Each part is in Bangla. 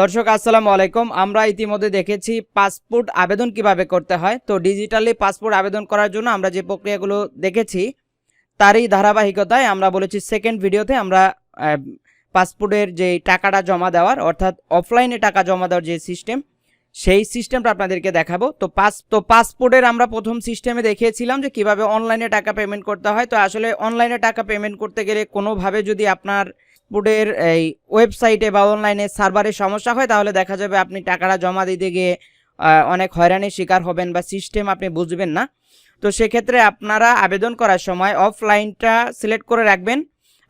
দর্শক, আসসালামু আলাইকুম। আমরা ইতিমধ্যে দেখেছি পাসপোর্ট আবেদন কীভাবে করতে হয়। তো ডিজিটালি পাসপোর্ট আবেদন করার জন্য আমরা যে প্রক্রিয়াগুলো দেখেছি, তারই ধারাবাহিকতায় আমরা বলেছি সেকেন্ড ভিডিওতে আমরা পাসপোর্টের যে টাকাটা জমা দেওয়ার, অর্থাৎ অফলাইনে টাকা জমা দেওয়ার যে সিস্টেম সেই সিস্টেমটা আপনাদেরকে দেখাবো। তো পাস, তো পাসপোর্টের আমরা প্রথম সিস্টেমে দেখিয়েছিলাম যে কীভাবে অনলাইনে টাকা পেমেন্ট করতে হয়। তো আসলে অনলাইনে টাকা পেমেন্ট করতে গেলে কোনোভাবে যদি আপনার পাসপোর্টের এই ওয়েবসাইটে বা অনলাইনে সার্ভারে সমস্যা হয়, তাহলে দেখা যাবে আপনি টাকাটা জমা দিতে গিয়ে অনেক হয়রানির শিকার হবেন বা সিস্টেম আপনি বুঝবেন না। তো সেক্ষেত্রে আপনারা আবেদন করার সময় অফলাইনটা সিলেক্ট করে রাখবেন।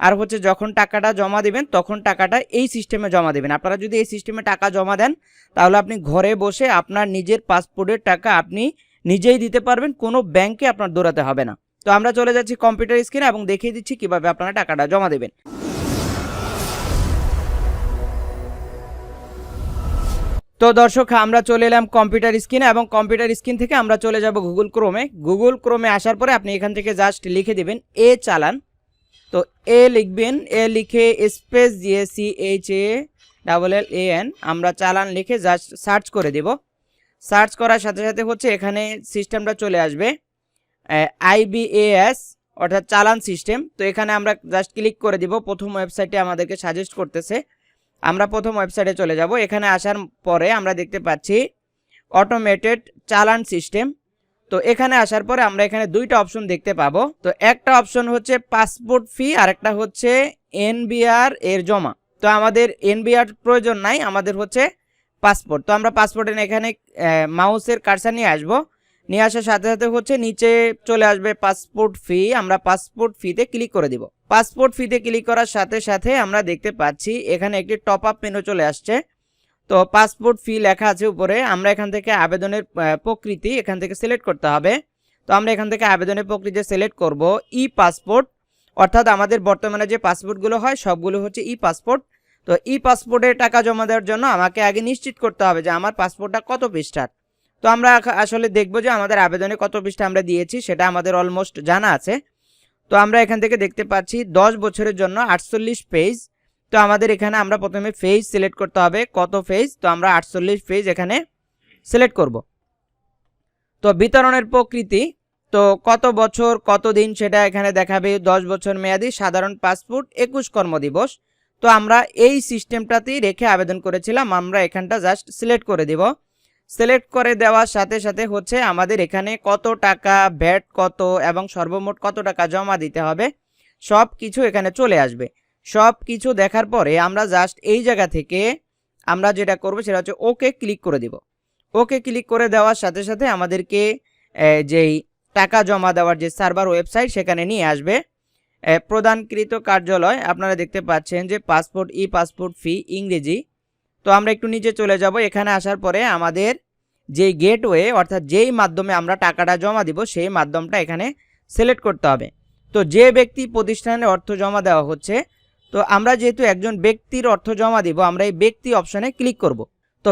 আর হচ্ছে যখন টাকাটা জমা দিবেন, তখন টাকাটা এই সিস্টেমে জমা দেবেন। আপনারা যদি এই সিস্টেমে টাকা জমা দেন, তাহলে আপনি ঘরে বসে আপনার নিজের পাসপোর্টের টাকা আপনি নিজেই দিতে পারবেন, কোনো ব্যাংকে আপনার দৌড়াতে হবে না। তো আমরা চলে যাচ্ছি কম্পিউটার স্ক্রিনে এবং দেখিয়ে দিচ্ছি কীভাবে আপনারা টাকাটা জমা দেবেন। তো দর্শক, আমরা চলে এলাম কম্পিউটার স্ক্রিনে এবং কম্পিউটার স্ক্রিন থেকে আমরা চলে যাব গুগল ক্রোমে। গুগল ক্রোমে আসার পরে আপনি এখান থেকে জাস্ট লিখে দেবেন এ চালান। তো এ লিখবেন এ লিখে স্পেস দিয়ে C H A double L A N আমরা চালান লিখে জাস্ট সার্চ করে দেব। সার্চ করার সাথে সাথে হচ্ছে এখানে সিস্টেমটা চলে আসবে। আইবিএএস অর্থাৎ চালান সিস্টেম তো এখানে আমরা জাস্ট ক্লিক করে দিব। প্রথম ওয়েবসাইটে আমাদেরকে সাজেস্ট করতেছে। আমরা প্রথম ওয়েবসাইটে চলে যাব। এখানে আসার পরে আমরা দেখতে পাচ্ছি অটোমেটেড চালান সিস্টেম তো এখানে আসার পরে আমরা এখানে দুইটা অপশন দেখতে পাবো। তো একটা অপশন হচ্ছে পাসপোর্ট ফি আর একটা হচ্ছে এনবিআর এর জমা। তো আমাদের এনবিআর প্রয়োজন নাই, আমাদের হচ্ছে পাসপোর্ট তো আমরা পাসপোর্টের এখানে মাউসের কারসা নিয়ে আসব। নিয়ে আসার সাথে সাথে হচ্ছে নিচে চলে আসবে পাসপোর্ট ফি আমরা পাসপোর্ট ফিতে ক্লিক করে দিব। পাসপোর্ট ফিতে ক্লিক করার সাথে সাথে আমরা দেখতে পাচ্ছি এখানে একটি টপ আপ মেনু চলে আসছে। তো পাসপোর্ট ফি লেখা আছে উপরে, আমরা এখান থেকে আবেদনের প্রকৃতি এখান থেকে সিলেক্ট করতে হবে। তো আমরা এখান থেকে আবেদনের প্রকৃতি সিলেক্ট করব ই পাসপোর্ট অর্থাৎ আমাদের বর্তমানে যে পাসপোর্টগুলো হয়, সবগুলো হচ্ছে ই পাসপোর্ট তো ই পাসপোর্টের টাকা জমা দেওয়ার জন্য আমাকে আগে নিশ্চিত করতে হবে যে আমার পাসপোর্টটা কত পৃষ্ঠার। তো আমরা আসলে দেখব যে আমাদের আবেদনে কত পৃষ্ঠা আমরা দিয়েছি, সেটা আমাদের অলমোস্ট জানা আছে। তো আমরা এখান থেকে দেখতে পাচ্ছি দশ বছরের জন্য আটচল্লিশ পেজ তো আমাদের এখানে আমরা প্রথমে ফেজ সিলেক্ট করতে হবে। কত ফেজ তো আমরা আটচল্লিশ পেজ এখানে সিলেক্ট করব। তো বিতরণের প্রকৃতি, তো কত বছর, কত দিন সেটা এখানে দেখাবে। দশ বছর মেয়াদি, সাধারণ পাসপোর্ট, একুশ কর্মদিবস। তো আমরা এই সিস্টেমটাতেই রেখে আবেদন করেছিলাম। আমরা এখানটা জাস্ট সিলেক্ট করে দিব। সিলেক্ট করে দেওয়ার সাথে সাথে হচ্ছে আমাদের এখানে কত টাকা ভ্যাট কত এবং সর্বমোট কত টাকা জমা দিতে হবে সব কিছু এখানে চলে আসবে। সব কিছু দেখার পরে আমরা জাস্ট এই জায়গা থেকে আমরা যেটা করব সেটা হচ্ছে ওকে ক্লিক করে দিব। ওকে ক্লিক করে দেওয়ার সাথে সাথে আমাদেরকে যেই টাকা জমা দেওয়ার যে সার্ভার ওয়েবসাইট সেখানে নিয়ে আসবে। প্রদানকৃত কার্যালয়, আপনারা দেখতে পাচ্ছেন যে পাসপোর্ট ই পাসপোর্ট ফি ইংরেজি। তো আমরা একটু নিচে চলে যাব। এখানে আসার পরে আমাদের যেই গেটওয়ে অর্থাৎ যেই মাধ্যমে আমরা টাকাটা জমা দিব, সেই মাধ্যমটা এখানে সিলেক্ট করতে হবে। তো যে ব্যক্তি প্রতিষ্ঠানে অর্থ জমা দেওয়া হচ্ছে, তো আমরা যেহেতু একজন ব্যক্তির অর্থ জমা দিব, আমরা এই ব্যক্তি অপশনে ক্লিক করব। তো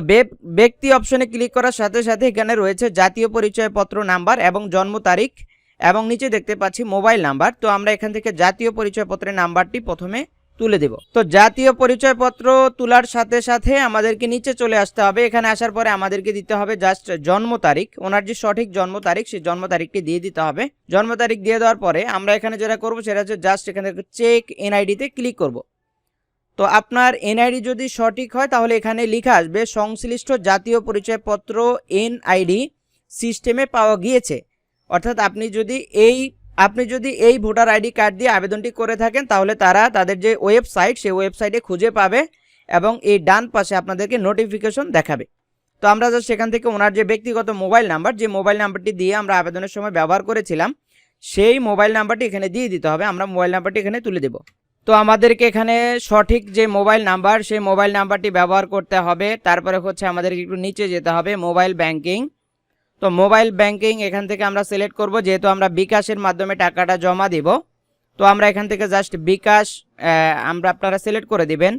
ব্যক্তি অপশনে ক্লিক করার সাথে সাথে এখানে রয়েছে জাতীয় পরিচয়পত্র নাম্বার এবং জন্ম তারিখ এবং নিচে দেখতে পাচ্ছি মোবাইল নাম্বার। তো আমরা এখান থেকে জাতীয় পরিচয়পত্রের নাম্বারটি প্রথমে তুলে দেব। তো জাতীয় পরিচয়পত্র তোলার সাথে সাথে আমাদেরকে নিচে চলে আসতে হবে। এখানে আসার পরে আমাদেরকে দিতে হবে জাস্ট জন্ম তারিখ। ওনার যে সঠিক জন্ম তারিখ, সেই জন্ম তারিখটি দিয়ে দিতে হবে। জন্ম তারিখ দিয়ে দেওয়ার পরে আমরা এখানে যেটা করব, সেটা হচ্ছে জাস্ট এখানে চেক এনআইডিতে ক্লিক করব। তো আপনার এনআইডি যদি সঠিক হয়, তাহলে এখানে লেখা আসবে, সংশ্লিষ্ট জাতীয় পরিচয়পত্র এনআইডি সিস্টেমে পাওয়া গিয়েছে। অর্থাৎ আপনি যদি এই আপনি যদি এই ভোটার আইডি কার্ড দিয়ে আবেদনটি করে থাকেন, তাহলে তারা তাদের যে ওয়েবসাইট, সেই ওয়েবসাইটে খুঁজে পাবে এবং এই ডান পাশে আপনাদেরকে নোটিফিকেশন দেখাবে। তো আমরা জাস্ট সেখান থেকে ওনার যে ব্যক্তিগত মোবাইল নাম্বার, যে মোবাইল নাম্বারটি দিয়ে আমরা আবেদনের সময় ব্যবহার করেছিলাম, সেই মোবাইল নাম্বারটি এখানে দিয়ে দিতে হবে। আমরা মোবাইল নাম্বারটি এখানে তুলে দেব। তো আমাদেরকে এখানে সঠিক যে মোবাইল নাম্বার, সেই মোবাইল নাম্বারটি ব্যবহার করতে হবে। তারপরে হচ্ছে আমাদেরকে একটু নিচে যেতে হবে, মোবাইল ব্যাংকিং। তো মোবাইল ব্যাংকিং এখান থেকে আমরা সিলেক্ট করব, যেহেতু আমরা বিকাশের মাধ্যমে টাকাটা জমা দিব। তো আমরা এখান থেকে জাস্ট বিকাশ আমরা আপনারা সিলেক্ট করে দিবেন।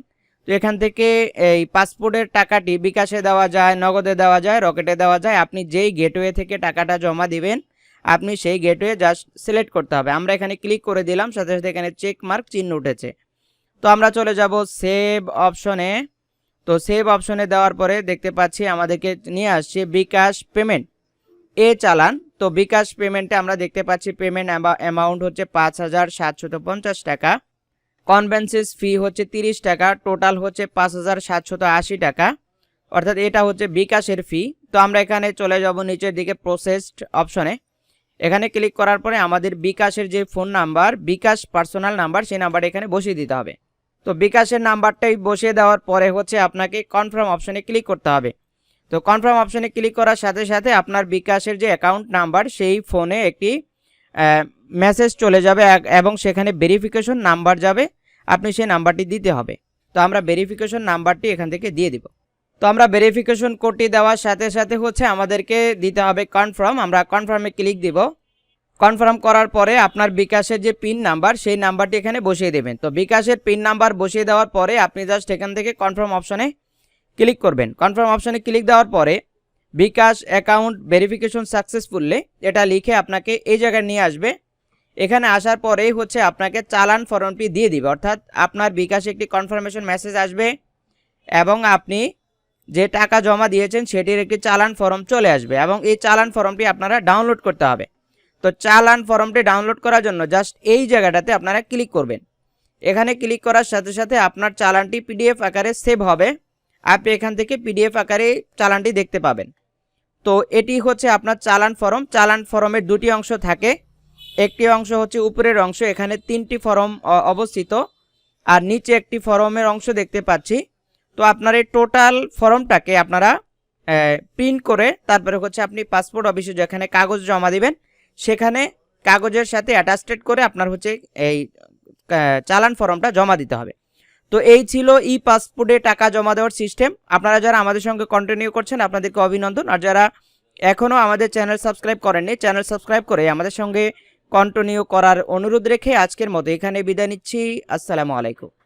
তো এখান থেকে এই পাসপোর্টের টাকাটি বিকাশে দেওয়া যায়, নগদে দেওয়া যায়, রকেটে দেওয়া যায়। আপনি যেই গেটওয়ে থেকে টাকাটা জমা দিবেন, আপনি সেই গেটওয়ে জাস্ট সিলেক্ট করতে হবে। আমরা এখানে ক্লিক করে দিলাম, সাথে সাথে এখানে চেক মার্ক চিহ্ন উঠেছে। তো আমরা চলে যাব সেভ অপশনে। তো সেভ অপশনে দেওয়ার পরে দেখতে পাচ্ছি আমাদেরকে নিয়ে আসছে বিকাশ পেমেন্ট। এ চালান। তো বিকাশ পেমেন্টে আমরা দেখতে পাচ্ছি পেমেন্ট অ্যামাউন্ট হচ্ছে পাঁচ হাজার সাতশত পঞ্চাশ টাকা। কনভেন্সেস ফি হচ্ছে তিরিশ টাকা টোটাল হচ্ছে পাঁচ হাজার সাতশত আশি টাকা। অর্থাৎ এটা হচ্ছে বিকাশের ফি তো আমরা এখানে চলে যাব নিচের দিকে প্রসেসড অপশনে এখানে ক্লিক করার পরে আমাদের বিকাশের যে phone number bKash personal number সেই নাম্বারটা এখানে বসিয়ে দিতে হবে। তো বিকাশের নাম্বারটাই বসিয়ে দেওয়ার পরে হচ্ছে আপনাকে কনফার্ম অপশনে ক্লিক করতে হবে। তো কনফার্ম অপশনে ক্লিক করার সাথে সাথে আপনার বিকাশের যে অ্যাকাউন্ট নাম্বার সেই ফোনে একটি মেসেজ চলে যাবে এবং সেখানে ভেরিফিকেশন নাম্বার যাবে। আপনি সেই নাম্বারটি দিতে হবে। তো আমরা ভেরিফিকেশন নাম্বারটি এখান থেকে দিয়ে দিব। তো আমরা ভেরিফিকেশন কোডটি দেওয়ার সাথে সাথে হচ্ছে আমাদেরকে দিতে হবে কনফার্ম আমরা কনফার্মে ক্লিক দিব। কনফার্ম করার পরে আপনার বিকাশের যে পিন নাম্বার সেই নাম্বারটি এখানে বসিয়ে দেবেন। তো বিকাশের পিন নাম্বার বসিয়ে দেওয়ার পরে আপনি জাস্ট এখান থেকে কনফার্ম অপশনে ক্লিক করবেন। কনফার্ম অপশানে ক্লিক দেওয়ার পরে বিকাশ অ্যাকাউন্ট ভেরিফিকেশন সাকসেসফুললি এটা লিখে আপনাকে এই জায়গায় নিয়ে আসবে। এখানে আসার পরেই হচ্ছে আপনাকে চালান ফর্মটি দিয়ে দিবে। অর্থাৎ আপনার বিকাশে একটি কনফার্মেশন মেসেজ আসবে এবং আপনি যে টাকা জমা দিয়েছেন সেটির একটি চালান ফর্ম চলে আসবে এবং এই চালান ফর্মটি আপনারা ডাউনলোড করতে হবে। তো চালান ফর্মটি ডাউনলোড করার জন্য জাস্ট এই জায়গাটাতে আপনারা ক্লিক করবেন। এখানে ক্লিক করার সাথে সাথে আপনার চালানটি পিডিএফ আকারে সেভ হবে। আপনি এখান থেকে পিডিএফ আকারে চালানটি দেখতে পাবেন। তো এটি হচ্ছে আপনার চালান ফরম। চালান ফরমের দুটি অংশ থাকে। একটি অংশ হচ্ছে উপরের অংশ, এখানে তিনটি ফরম অবস্থিত। আর নিচে একটি ফরমের অংশ দেখতে পাচ্ছি। তো আপনার এই টোটাল ফর্মটাকে আপনারা প্রিন্ট করে তারপরে হচ্ছে আপনি পাসপোর্ট অফিসে যেখানে কাগজ জমা দিবেন, সেখানে কাগজের সাথে অ্যাটাস্টেড করে আপনার হচ্ছে এই চালান ফর্মটা জমা দিতে হবে। তো এই ছিল ই পাসপোর্টে টাকা জমা দেওয়ার সিস্টেম আপনারা যারা আমাদের সঙ্গে কন্টিনিউ করছেন, আপনাদেরকে অভিনন্দন। আর যারা এখনও আমাদের চ্যানেল সাবস্ক্রাইব করেননি চ্যানেল সাবস্ক্রাইব করে আমাদের সঙ্গে কন্টিনিউ করার অনুরোধ রেখে আজকের মতো এখানে বিদায় নিচ্ছি। আসসালামু আলাইকুম।